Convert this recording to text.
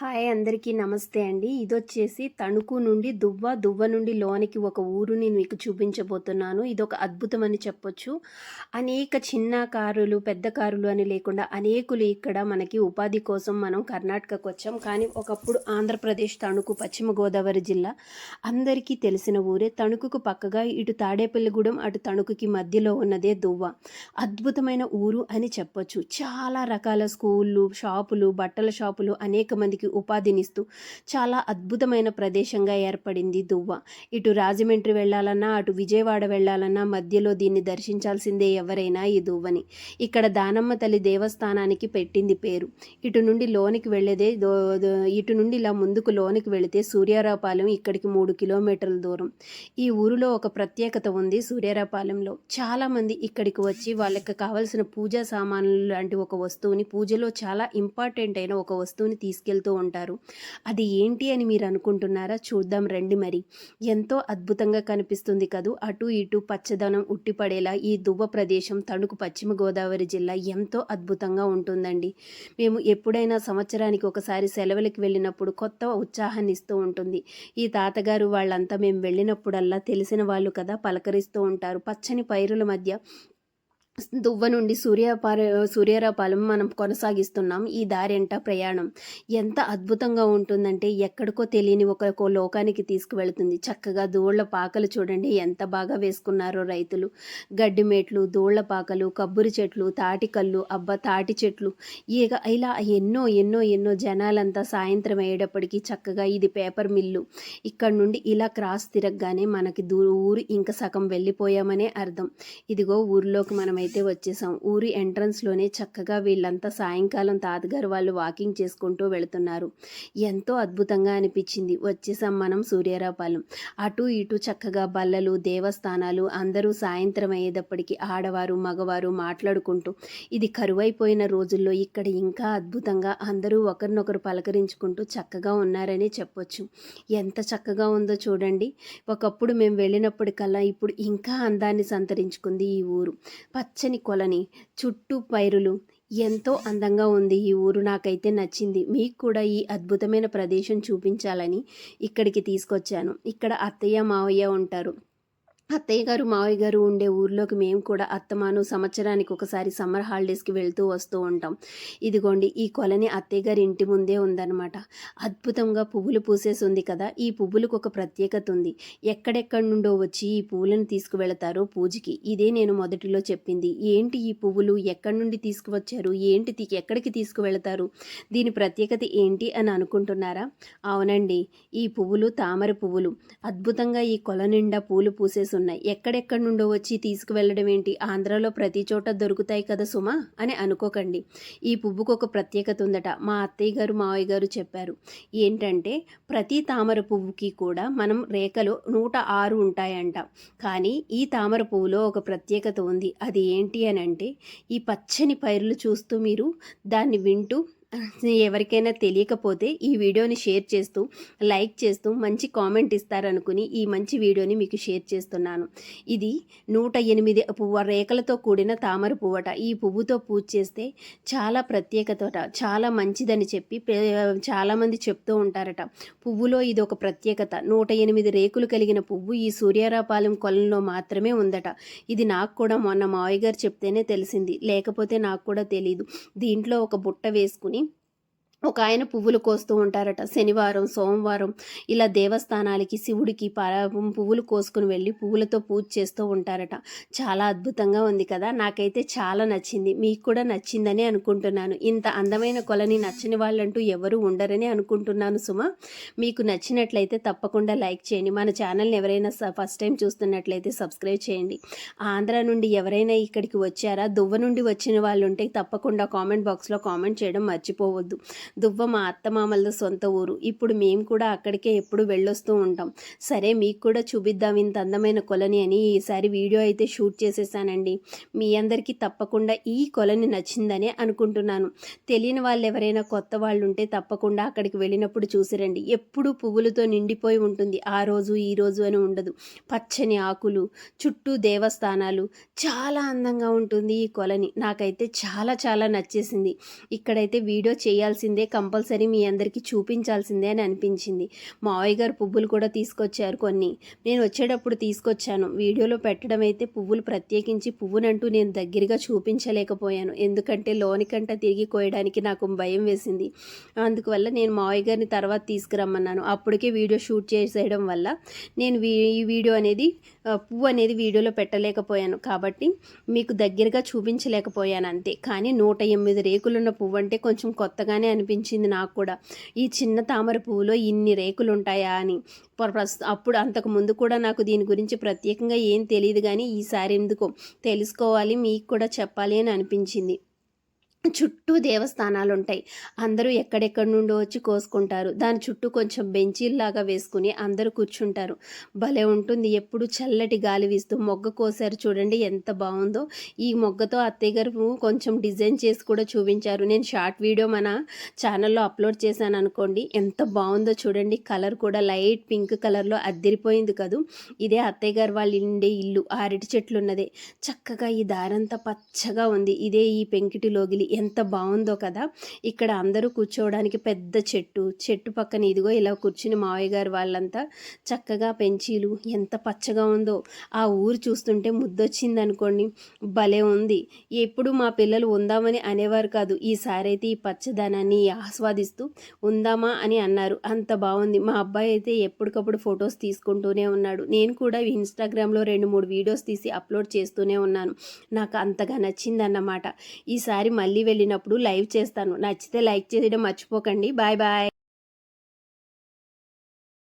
Hi అందరికీ నమస్తే అండి. ఇది వచ్చేసి తణుకు నుండి దువ్వ దువ్వ నుండి లోనికి ఒక ఊరుని మీకు చూపించబోతున్నాను. ఇది ఒక అద్భుతం అని చెప్పొచ్చు. అనేక చిన్న కారులు పెద్ద కారులు అని లేకుండా అనేకులు ఇక్కడ మనకి ఉపాధి కోసం మనం కర్ణాటకకు వచ్చాం. కానీ ఒకప్పుడు ఆంధ్రప్రదేశ్ తణుకు పశ్చిమ గోదావరి జిల్లా అందరికీ తెలిసిన ఊరే తణుకుకు పక్కగా ఇటు తాడేపల్లిగూడెం అటు తణుకుకి మధ్యలో ఉన్నదే దువ్వ. అద్భుతమైన ఊరు అని చెప్పొచ్చు. చాలా రకాల స్కూళ్ళు షాపులు బట్టల షాపులు అనేక మందికి ఉపాధినిస్తూ చాలా అద్భుతమైన ప్రదేశంగా ఏర్పడింది దువ్వ. ఇటు రాజమండ్రి వెళ్ళాలన్నా అటు విజయవాడ వెళ్ళాలన్నా మధ్యలో దీన్ని దర్శించాల్సిందే ఎవరైనా ఈ దువ్వని. ఇక్కడ దానమ్మ తల్లి దేవస్థానానికి పెట్టింది పేరు. ఇటు నుండి లోనికి వెళ్ళేదే ఇటు నుండి ఇలా ముందుకు లోనికి వెళితే సూర్యారావుపాలెం ఇక్కడికి మూడు కిలోమీటర్ల దూరం. ఈ ఊరిలో ఒక ప్రత్యేకత ఉంది సూర్యారావుపాలెంలో. చాలామంది ఇక్కడికి వచ్చి వాళ్ళకి కావాల్సిన పూజా సామాన్లు లాంటి ఒక వస్తువుని పూజలో చాలా ఇంపార్టెంట్ అయిన ఒక వస్తువుని తీసుకెళ్తూ ఉంటారు. అది ఏంటి అని మీరు అనుకుంటున్నారా? చూద్దాం రండి మరి. ఎంతో అద్భుతంగా కనిపిస్తుంది కదూ. అటు ఇటు పచ్చదనం ఉట్టిపడేలా ఈ దువ్వ ప్రదేశం తణుకు పశ్చిమ గోదావరి జిల్లా ఎంతో అద్భుతంగా ఉంటుందండి. మేము ఎప్పుడైనా సంవత్సరానికి ఒకసారి సెలవులకు వెళ్ళినప్పుడు కొత్త ఉత్సాహాన్ని ఇస్తూ ఉంటుంది. ఈ తాతగారు వాళ్ళంతా మేము వెళ్ళినప్పుడల్లా తెలిసిన వాళ్ళు కదా పలకరిస్తూ ఉంటారు. పచ్చని పైరుల మధ్య దువ్వ నుండి సూర్యపార సూర్యరపాలం మనం కొనసాగిస్తున్నాం. ఈ దారింట ప్రయాణం. ఎంత అద్భుతంగా ఉంటుందంటే ఎక్కడికో తెలియని ఒక లోకానికి తీసుకువెళుతుంది. చక్కగా దూళ్ళ పాకలు చూడండి ఎంత బాగా వేసుకున్నారో రైతులు. గడ్డి మేట్లు దూళ్ళ పాకలు కబ్బురి చెట్లు తాటికల్లు అబ్బ తాటి చెట్లు. ఇక ఇలా ఎన్నో ఎన్నో ఎన్నో జనాలంతా సాయంత్రం అయ్యేటప్పటికీ చక్కగా ఇది పేపర్ మిల్లు. ఇక్కడ నుండి ఇలా క్రాస్ తిరగగానే మనకి దూ ఊరు ఇంకా సగం వెళ్ళిపోయామనే అర్థం. ఇదిగో ఊరిలోకి అయితే వచ్చేసాం. ఊరి ఎంట్రన్స్లోనే చక్కగా వీళ్ళంతా సాయంకాలం తాతగారు వాళ్ళు వాకింగ్ చేసుకుంటూ వెళుతున్నారు. ఎంతో అద్భుతంగా అనిపించింది. వచ్చేసాం మనం సూర్యరాపాలెం అటు ఇటు చక్కగా బల్లలు దేవస్థానాలు అందరూ సాయంత్రం అయ్యేటప్పటికి ఆడవారు మగవారు మాట్లాడుకుంటూ ఇది కరువైపోయిన రోజుల్లో ఇక్కడ ఇంకా అద్భుతంగా అందరూ ఒకరినొకరు పలకరించుకుంటూ చక్కగా ఉన్నారని చెప్పొచ్చు. ఎంత చక్కగా ఉందో చూడండి. ఒకప్పుడు మేము వెళ్ళినప్పటికల్లా ఇప్పుడు ఇంకా అందాన్ని సంతరించుకుంది ఈ ఊరు. పచ్చని కొలని చుట్టూ పైరులు. ఎంతో అందంగా ఉంది ఈ ఊరు. నాకైతే నచ్చింది. మీకు కూడా ఈ అద్భుతమైన ప్రదేశం చూపించాలని ఇక్కడికి తీసుకొచ్చాను. ఇక్కడ అత్తయ్య మావయ్య ఉంటారు. అత్తయ్య గారు మావయ్య గారు ఉండే ఊర్లోకి మేము కూడా అత్తమాను సంవత్సరానికి ఒకసారి సమ్మర్ హాలిడేస్కి వెళ్తూ వస్తూ ఉంటాం. ఇదిగోండి ఈ కొలని అత్తయ్య గారి ఇంటి ముందే ఉందన్నమాట. అద్భుతంగా పువ్వులు పూసేసి ఉంది కదా ఈ పువ్వులకు ఒక ప్రత్యేకత ఉంది. ఎక్కడెక్కడి నుండో వచ్చి ఈ పువ్వులను తీసుకువెళతారో పూజకి. ఇదే నేను మొదటిలో చెప్పింది. ఏంటి ఈ పువ్వులు? ఎక్కడి నుండి తీసుకువచ్చారు? ఏంటి ఎక్కడికి తీసుకువెళతారు? దీని ప్రత్యేకత ఏంటి అని అనుకుంటున్నారా? అవునండి ఈ పువ్వులు తామర పువ్వులు. అద్భుతంగా ఈ కొల నిండా పూలు పూసేసి ఉన్నాయి ఎక్కడెక్కడి నుండో వచ్చి తీసుకువెళ్ళడం ఏంటి? ఆంధ్రాలో ప్రతి చోట దొరుకుతాయి కదా సుమా? అని అనుకోకండి. ఈ పువ్వుకు ఒక ప్రత్యేకత ఉందట. మా అత్తయ్య గారు మావయ్య గారు చెప్పారు. ఏంటంటే ప్రతి తామర పువ్వుకి కూడా మనం రేఖలు నూట ఆరు ఉంటాయంట. కానీ ఈ తామర పువ్వులో ఒక ప్రత్యేకత ఉంది. అది ఏంటి అని అంటే ఈ పచ్చని పైరులు చూస్తూ మీరు దాన్ని వింటూ ఎవరికైనా తెలియకపోతే ఈ వీడియోని షేర్ చేస్తూ లైక్ చేస్తూ మంచి కామెంట్ ఇస్తారనుకుని ఈ మంచి వీడియోని మీకు షేర్ చేస్తున్నాను. ఇది నూట ఎనిమిది పువ్వు రేఖలతో కూడిన తామర పువ్వట. ఈ పువ్వుతో పూజ చేస్తే చాలా ప్రత్యేకతట చాలా మంచిదని చెప్పి చాలామంది చెప్తూ ఉంటారట. పువ్వులో ఇది ఒక ప్రత్యేకత. నూట ఎనిమిది రేకులు కలిగిన పువ్వు ఈ సూర్యారాపాలెం కొలంలో మాత్రమే ఉందట. ఇది నాకు కూడా మొన్న మావయ్య గారు చెప్తేనే తెలిసింది. లేకపోతే నాకు కూడా తెలియదు దీంట్లో ఒక బుట్ట వేసుకుని ఒక ఆయన పువ్వులు కోస్తూ ఉంటారట. శనివారం సోమవారం ఇలా దేవస్థానాలకి శివుడికి పువ్వులు కోసుకుని వెళ్ళి పువ్వులతో పూజ చేస్తూ ఉంటారట. చాలా అద్భుతంగా ఉంది కదా? నాకైతే చాలా నచ్చింది. మీకు కూడా నచ్చిందని అనుకుంటున్నాను. ఇంత అందమైన కొలని నచ్చని వాళ్ళంటూ ఎవరు ఉండరని అనుకుంటున్నాను సుమ. మీకు నచ్చినట్లయితే తప్పకుండా లైక్ చేయండి. మన ఛానల్ని ఎవరైనా స- ఫస్ట్ టైం చూస్తున్నట్లయితే సబ్స్క్రైబ్ చేయండి. ఆంధ్ర నుండి ఎవరైనా ఇక్కడికి వచ్చారా? దువ్వ నుండి వచ్చిన వాళ్ళు ఉంటే తప్పకుండా కామెంట్ బాక్స్లో కామెంట్ చేయడం మర్చిపోవద్దు. దువ్వ మా అత్తమామలది సొంత ఊరు. ఇప్పుడు మేము కూడా అక్కడికే ఎప్పుడు వెళ్ళొస్తూ ఉంటాం. సరే మీకు కూడా చూపిద్దాం ఇంత అందమైన కొలని అని ఈసారి వీడియో అయితే షూట్ చేసేసానండి. మీ అందరికీ తప్పకుండా ఈ కొలని నచ్చిందనే అనుకుంటున్నాను. తెలియని వాళ్ళు ఎవరైనా కొత్త వాళ్ళు ఉంటే తప్పకుండా అక్కడికి వెళ్ళినప్పుడు చూసిరండి. ఎప్పుడూ పువ్వులతో నిండిపోయి ఉంటుంది. ఆ రోజు ఈ రోజు అని ఉండదు. పచ్చని ఆకులు చుట్టూ దేవస్థానాలు చాలా అందంగా ఉంటుంది ఈ కొలని. నాకైతే చాలా చాలా నచ్చేసింది. ఇక్కడైతే వీడియో చేయాల్సిందే చూడాల్సిందే కంపల్సరీ మీ అందరికీ చూపించాల్సిందే అని అనిపించింది. మావయ్య గారు పువ్వులు కూడా తీసుకొచ్చారు కొన్ని. నేను వచ్చేటప్పుడు తీసుకొచ్చాను. వీడియోలో పెట్టడం అయితే పువ్వులు ప్రత్యేకించి పువ్వునంటూ నేను దగ్గరగా చూపించలేకపోయాను. ఎందుకంటే లోనికంట తిరిగి కోయడానికి నాకు భయం వేసింది. అందువల్ల నేను మావయ్య గారిని తర్వాత తీసుకురమ్మన్నాను. అప్పటికే వీడియో షూట్ చేసేయడం వల్ల నేను వీ- ఈ వీడియో అనేది పువ్వు అనేది వీడియోలో పెట్టలేకపోయాను. కాబట్టి మీకు దగ్గరగా చూపించలేకపోయాను అంతే. కానీ నూట ఎనిమిది రేకులున్న పువ్వు అంటే కొంచెం కొత్తగానే అనిపించింది నాకు కూడా. ఈ చిన్న తామర పువ్వులో ఇన్ని రేకులు ఉంటాయా అని అప్పుడు అంతకు ముందు కూడా నాకు దీని గురించి ప్రత్యేకంగా ఏం తెలియదు కానీ ఈసారి ఎందుకో తెలుసుకోవాలి మీకు కూడా చెప్పాలి అని అనిపించింది. చుట్టూ దేవస్థానాలు ఉంటాయి అందరూ ఎక్కడెక్కడి నుండో వచ్చి కోసుకుంటారు. దాని చుట్టూ కొంచెం బెంచీల్లాగా వేసుకుని అందరూ కూర్చుంటారు. భలే ఉంటుంది. ఎప్పుడు చల్లటి గాలి వీస్తూ మొగ్గ కోసారు చూడండి ఎంత బాగుందో. ఈ మొగ్గతో అత్తయ్య గారు కొంచెం డిజైన్ చేసి కూడా చూపించారు. నేను షార్ట్ వీడియో మన ఛానల్లో అప్లోడ్ చేశాను అనుకోండి. ఎంత బాగుందో చూడండి. కలర్ కూడా లైట్ పింక్ కలర్లో అద్దరిపోయింది కదూ. ఇదే అత్తయ్య గారు వాళ్ళు ఉండే ఇల్లు. ఆ అరటి చెట్లు ఉన్నదే చక్కగా ఈ దారంతా పచ్చగా ఉంది. ఇదే ఈ పెంకిటి లోగిలి. ఎంత బాగుందో కదా. ఇక్కడ అందరూ కూర్చోవడానికి పెద్ద చెట్టు. చెట్టు పక్కన ఇదిగో ఇలా కూర్చుని మావయ్య గారు వాళ్ళంతా చక్కగా పెంచీలు ఎంత పచ్చగా ఉందో. ఆ ఊరు చూస్తుంటే ముద్దొచ్చింది అనుకోండి భలే ఉంది. ఎప్పుడు మా పిల్లలు ఉందామని అనేవారు కాదు. ఈసారైతే ఈ పచ్చదనాన్ని ఆస్వాదిస్తూ ఉందామా అని అన్నారు. అంత బాగుంది. మా అబ్బాయి అయితే ఎప్పటికప్పుడు ఫొటోస్ తీసుకుంటూనే ఉన్నాడు. నేను కూడా ఇన్స్టాగ్రామ్లో రెండు మూడు వీడియోస్ తీసి అప్లోడ్ చేస్తూనే ఉన్నాను. నాకు అంతగా నచ్చిందన్నమాట. ఈసారి మళ్ళీ వెళ్ళినప్పుడు లైవ్ చేస్తాను. నచ్చితే లైక్ చేయడం మర్చిపోకండి. Bye bye.